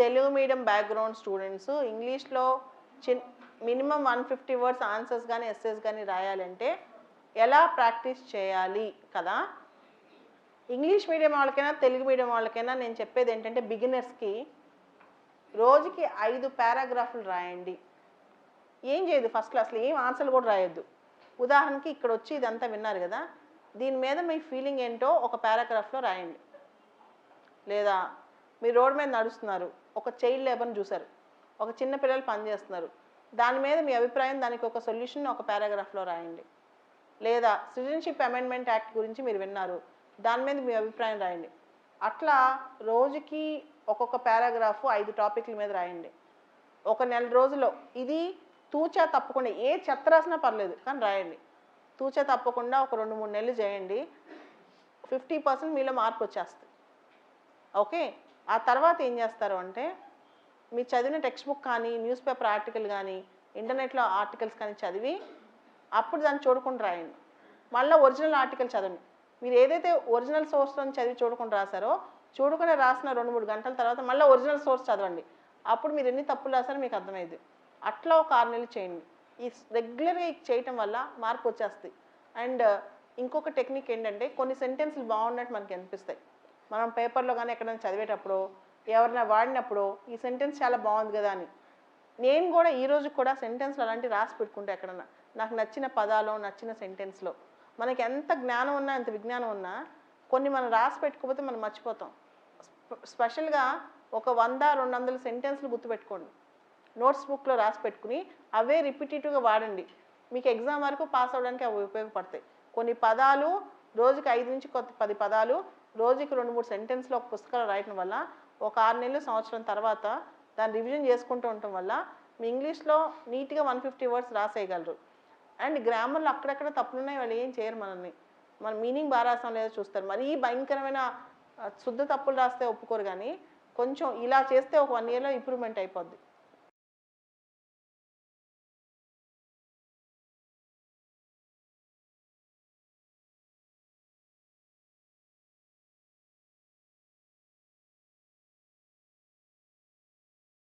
Telugu medium background students ఇంగ్లీష్లో చిన్ minimum one fifty words answers కానీ ఎస్ఎస్ కానీ రాయాలంటే ఎలా ప్రాక్టీస్ చేయాలి కదా? ఇంగ్లీష్ మీడియం వాళ్ళకైనా తెలుగు మీడియం వాళ్ళకైనా నేను చెప్పేది ఏంటంటే బిగినర్స్కి రోజుకి ఐదు పారాగ్రాఫ్లు రాయండి. ఏం చేయదు ఫస్ట్ క్లాస్లో ఏం ఆన్సర్లు కూడా రాయొద్దు. ఉదాహరణకి ఇక్కడ వచ్చి ఇదంతా విన్నారు కదా? దీని మీద మీ ఫీలింగ్ ఏంటో ఒక పారాగ్రాఫ్లో రాయండి. లేదా మీరు రోడ్ మీద నడుస్తున్నారు. ఒక చైల్డ్ లేబర్ని చూశారు. ఒక చిన్న పిల్లలు పనిచేస్తున్నారు దాని మీద మీ అభిప్రాయం దానికి ఒక సొల్యూషన్ ఒక పారాగ్రాఫ్లో రాయండి. లేదా సిటిజన్షిప్ అమెండ్మెంట్ యాక్ట్ గురించి మీరు విన్నారు. దాని మీద మీ అభిప్రాయం రాయండి. అట్లా రోజుకి ఒక్కొక్క పారాగ్రాఫ్ ఐదు టాపిక్ల మీద రాయండి. ఒక నెల రోజుల్లో ఇది తూచా తప్పకుండా ఏ చెత్త రాసినా పర్లేదు కానీ రాయండి. తూచా తప్పకుండా ఒక రెండు మూడు నెలలు చేయండి. ఫిఫ్టీ పర్సెంట్ మీలో మార్పు వచ్చేస్తుంది. ఓకే? ఆ తర్వాత ఏం చేస్తారు అంటే మీరు చదివిన టెక్స్ట్ బుక్ కానీ న్యూస్ పేపర్ ఆర్టికల్ కానీ ఇంటర్నెట్లో ఆర్టికల్స్ కానీ చదివి అప్పుడు దాన్ని చూడకుండా రాయండి. మళ్ళీ ఒరిజినల్ ఆర్టికల్ చదవండి. మీరు ఏదైతే ఒరిజినల్ సోర్స్లో చదివి చూడకుండా రాశారో చూడకుండా రాసిన రెండు మూడు గంటల తర్వాత మళ్ళీ ఒరిజినల్ సోర్స్ చదవండి. అప్పుడు మీరు ఎన్ని తప్పులు రాశారో మీకు అర్థమైంది అట్లా ఒక ఆరు నెలలు చేయండి. ఈ రెగ్యులర్గా చేయటం వల్ల మార్పు వచ్చేస్తాయి అండ్ ఇంకొక టెక్నిక్ ఏంటంటే కొన్ని సెంటెన్స్లు బాగున్నట్టు మనకి అనిపిస్తాయి. మనం పేపర్లో కానీ ఎక్కడైనా చదివేటప్పుడు ఎవరైనా వాడినప్పుడు ఈ సెంటెన్స్ చాలా బాగుంది కదా అని. నేను కూడా ఈ కూడా సెంటెన్స్లు అలాంటివి రాసి పెట్టుకుంటా ఎక్కడన్నా. నాకు నచ్చిన పదాలు నచ్చిన సెంటెన్స్లో మనకి ఎంత జ్ఞానం ఉన్నా ఎంత విజ్ఞానం ఉన్నా కొన్ని మనం రాసి పెట్టుకోకపోతే మనం మర్చిపోతాం. స్పెషల్గా ఒక వంద రెండు వందల సెంటెన్స్లు గుర్తుపెట్టుకోండి నోట్స్ బుక్లో రాసి పెట్టుకుని అవే రిపిటేటివ్గా వాడండి. మీకు ఎగ్జామ్ వరకు పాస్ అవ్వడానికి అవి ఉపయోగపడతాయి. కొన్ని పదాలు రోజుకి ఐదు నుంచి కొత్త పది పదాలు రోజుకి రెండు మూడు సెంటెన్స్లో ఒక పుస్తకాలు రాయటం వల్ల ఒక ఆరు నెలలు సంవత్సరం తర్వాత దాన్ని రివిజన్ చేసుకుంటూ ఉండటం వల్ల మీ ఇంగ్లీష్లో నీట్గా వన్ ఫిఫ్టీ వర్డ్స్ రాసేయగలరు. అండ్ గ్రామర్లో అక్కడక్కడ తప్పులున్నాయి వాళ్ళు ఏం చేయరు మనల్ని. మన మీనింగ్ బాగా రాసాం లేదో చూస్తారు. మరీ భయంకరమైన శుద్ధ తప్పులు రాస్తే ఒప్పుకోరు కానీ కొంచెం ఇలా చేస్తే ఒక వన్ ఇయర్లో ఇంప్రూవ్మెంట్ అయిపోద్ది.